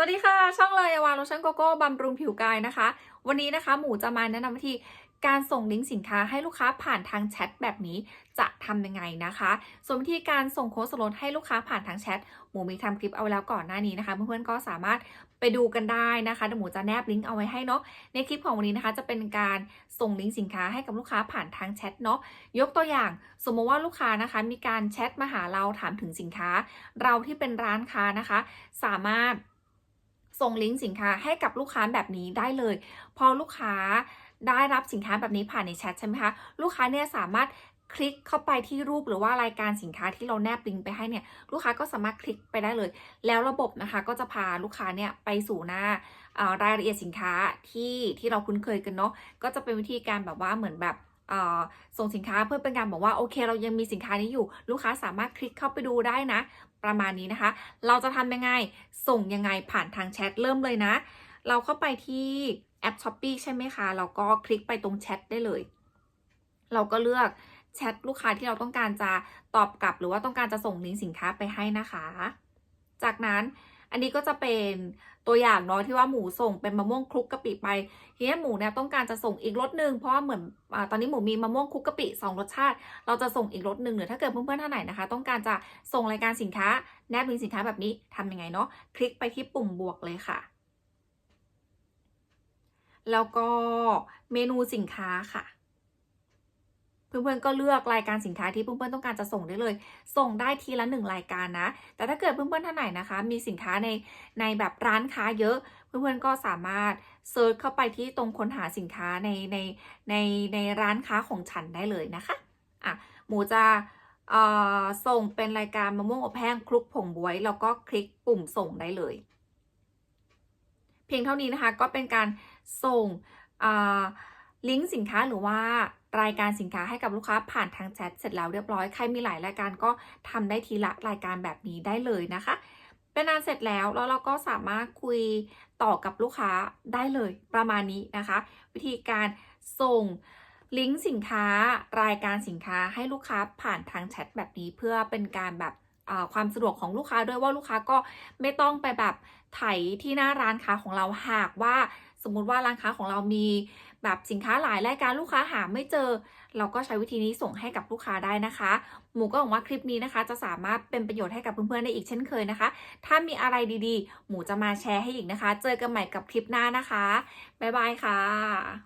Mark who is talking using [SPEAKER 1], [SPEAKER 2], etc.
[SPEAKER 1] สวัสดีค่ะ ช่องเลยาวาโลชั่นโกโก้บำรุงผิวกายนะคะ วันนี้นะคะหมูจะมาแนะนำวิธีการส่งลิงก์สินค้าให้ลูกค้าผ่านทางแชทแบบนี้จะทำยังไงนะคะ ส่วนวิธีการส่งโค้ดส่วนลดให้ลูกค้าผ่านทางแชทหมูมีทำคลิปเอาไว้แล้วก่อนหน้านี้นะคะ เพื่อนๆก็สามารถไปดูกันได้นะคะเดี๋ยวหมูจะแนบลิงก์เอาไว้ให้เนาะในคลิปของวันนี้นะคะจะเป็นการส่งลิงก์สินค้าให้กับลูกค้าผ่านทางแชทเนาะยกตัวอย่างสมมติว่าลูกค้านะคะ มีการแชทมาหาเราถามถึงสินค้า เราที่เป็นร้านค้านะคะ สามารถ ส่งลิงก์สินค้าให้กับลูกค้าแบบนี้ได้เลย พอลูกค้าได้รับสินค้าแบบนี้ผ่านในแชทใช่ไหมคะลูกค้าเนี่ยสามารถคลิกเข้าไปที่รูปหรือว่ารายการสินค้าที่เราแนบลิงก์ไปให้เนี่ยลูกค้าก็สามารถคลิกไปได้เลย แล้วระบบนะคะก็จะพาลูกค้าเนี่ยไปสู่หน้ารายละเอียดสินค้าที่ที่เราคุ้นเคยกันเนาะก็จะเป็นวิธีการแบบว่าเหมือนแบบ ส่งสินค้าเพื่อเป็นการบอกว่าโอเค เรายังมีสินค้านี้อยู่ ลูกค้าสามารถคลิกเข้าไปดูได้นะ ประมาณนี้นะคะ เราจะทำยังไงส่งยังไงผ่านทางแชทเริ่มเลยนะ เราเข้าไปที่แอป s h อ p e e ใช่ไหมคะเราก็คลิกไปตรงแชทได้เลย เราก็เลือกแชทลูกค้าที่เราต้องการจะตอบกลับ หรือว่าต้องการจะส่งลิงก์สินค้าไปให้นะคะ จากนั้น อันนี้ก็จะเป็นตัวอย่างเนาะที่ว่าหมูส่งเป็นมะม่วงคลุกกะปิไปทีนี้หมูเนี่ยต้องการจะส่งอีกรสหนึ่งเพราะว่าเหมือนอตอนนี้หมูมีมะม่วงคลุกกะปิสองรสชาติ เราจะส่งอีกรสหนึ่งหรือถ้าเกิดเพื่อนๆท่านไหนนะคะ ต้องการจะส่งรายการสินค้าแนบลิงสินค้าแบบนี้ทำยังไงเนาะคลิกไปที่ปุ่มบวกเลยค่ะ แล้วก็เมนูสินค้าค่ะ เพื่อนๆก็เลือกรายการสินค้าที่เพื่อนๆต้องการจะส่งได้เลย ส่งได้ทีละหนึ่งรายการนะ แต่ถ้าเกิดเพื่อนๆท่านไหนนะคะ มีสินค้าในในแบบร้านค้าเยอะ เพื่อนๆก็สามารถเซิร์ชเข้าไปที่ตรงค้นหาสินค้าในในในในร้านค้าของฉันได้เลยนะคะ อะ หมูจะเอ่อส่งเป็นรายการมะม่วงอบแห้งคลุกผงบวย แล้วก็คลิกปุ่มส่งได้เลย เพียงเท่านี้นะคะก็เป็นการส่งอ่าลิงก์สินค้าหรือว่า รายการสินค้าให้กับลูกค้าผ่านทางแชทเสร็จแล้วเรียบร้อยใครมีหลายรายการก็ทำได้ทีละรายการแบบนี้ได้เลยนะคะเป็นอันเสร็จแล้วแล้วเราก็สามารถคุยต่อกับลูกค้าได้เลยประมาณนี้นะคะ วิธีการส่งลิงก์สินค้ารายการสินค้าให้ลูกค้าผ่านทางแชทแบบนี้เพื่อเป็นการแบบความสะดวกของลูกค้าด้วยว่าลูกค้าก็ไม่ต้องไปแบบไถที่หน้าร้านค้าของเราหากว่าสมมุติว่าร้านค้าของเรามี แบบสินค้าหลายรายการลูกค้าหาไม่เจอ เราก็ใช้วิธีนี้ส่งให้กับลูกค้าได้นะคะ หมูก็หวังว่าคลิปนี้นะคะ จะสามารถเป็นประโยชน์ให้กับเพื่อนๆได้อีกเช่นเคยนะคะ ถ้ามีอะไรดีๆ หมูจะมาแชร์ให้อีกนะคะ เจอกันใหม่กับคลิปหน้านะคะบ๊ายบายค่ะ